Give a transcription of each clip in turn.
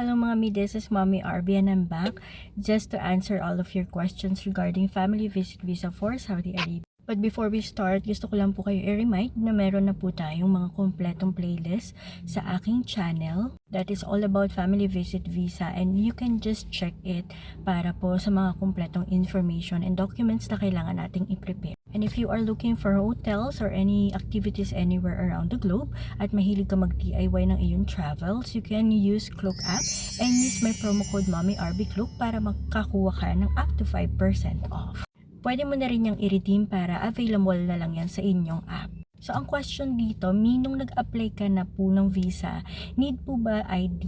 Hello mga mi, this is Mommy RB and I'm back just to answer all of your questions regarding family visit visa for Saudi Arabia. But before we start, gusto ko lang po kayo i-remind na meron na po tayong mga kompletong playlist sa aking channel that is all about family visit visa and you can just check it para po sa mga kompletong information and documents na kailangan nating i-prepare. And if you are looking for hotels or any activities anywhere around the globe at mahilig ka mag-DIY ng iyong travels, you can use Klook app and use my promo code MommyRBKlook para makakuha ka ng up to 5% off. Pwede mo na rin yung i-redeem para available na lang yan sa inyong app. So, ang question dito, minong nag-apply ka na po ng visa, need po ba ID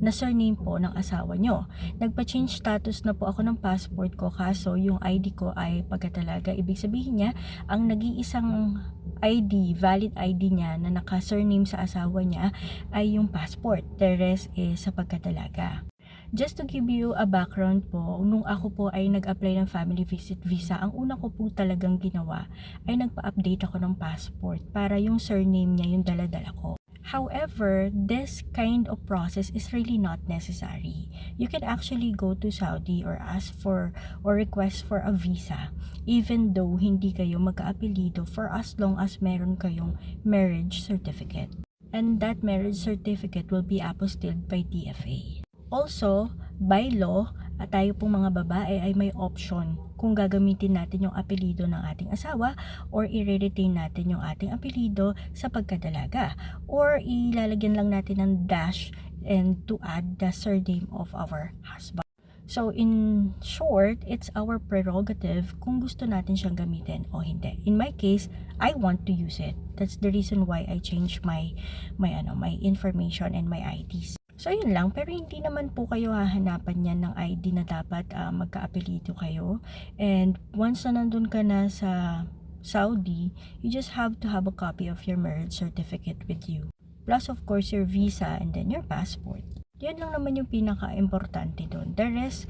na surname po ng asawa nyo? Nagpa-change status na po ako ng passport ko kaso yung ID ko ay pagkatalaga. Ibig sabihin niya, ang nag-iisang ID, valid ID niya na naka-surname sa asawa niya ay yung passport. The rest is sa pagkatalaga. Just to give you a background po, nung ako po ay nag-apply ng family visit visa, ang una ko po talagang ginawa ay nagpa-update ako ng passport para yung surname niya yung daladala ko. However, this kind of process is really not necessary. You can actually go to Saudi or ask for or request for a visa even though hindi kayo magka-apelido for as long as meron kayong marriage certificate. And that marriage certificate will be apostilled by DFA. Also, by law, at tayo pong mga babae ay may option kung gagamitin natin yung apelido ng ating asawa or i-retain natin yung ating apelido sa pagkadalaga or ilalagyan lang natin ng dash and to add the surname of our husband. So in short, it's our prerogative kung gusto natin siyang gamitin o hindi. In my case, I want to use it. That's the reason why I changed my my ano, my information and my IDs. So yun lang, pero hindi naman po kayo hahanapan yan ng ID na dapat ah, magka-apelido kayo. And once na nandun ka na sa Saudi, you just have to have a copy of your marriage certificate with you. Plus of course your visa and then your passport. Yan lang naman yung pinaka-importante doon. The rest,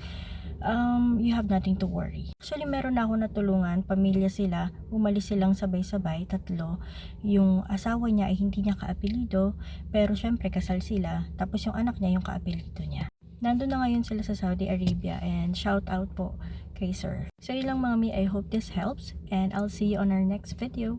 um, you have nothing to worry. Actually, meron na ako natulungan, pamilya sila, umalis silang sabay-sabay, tatlo. Yung asawa niya ay hindi niya kaapelido, pero syempre kasal sila, tapos yung anak niya yung kaapelido niya. Nandun na ngayon sila sa Saudi Arabia and shout out po kay sir. So yun lang mga mi, I hope this helps and I'll see you on our next video.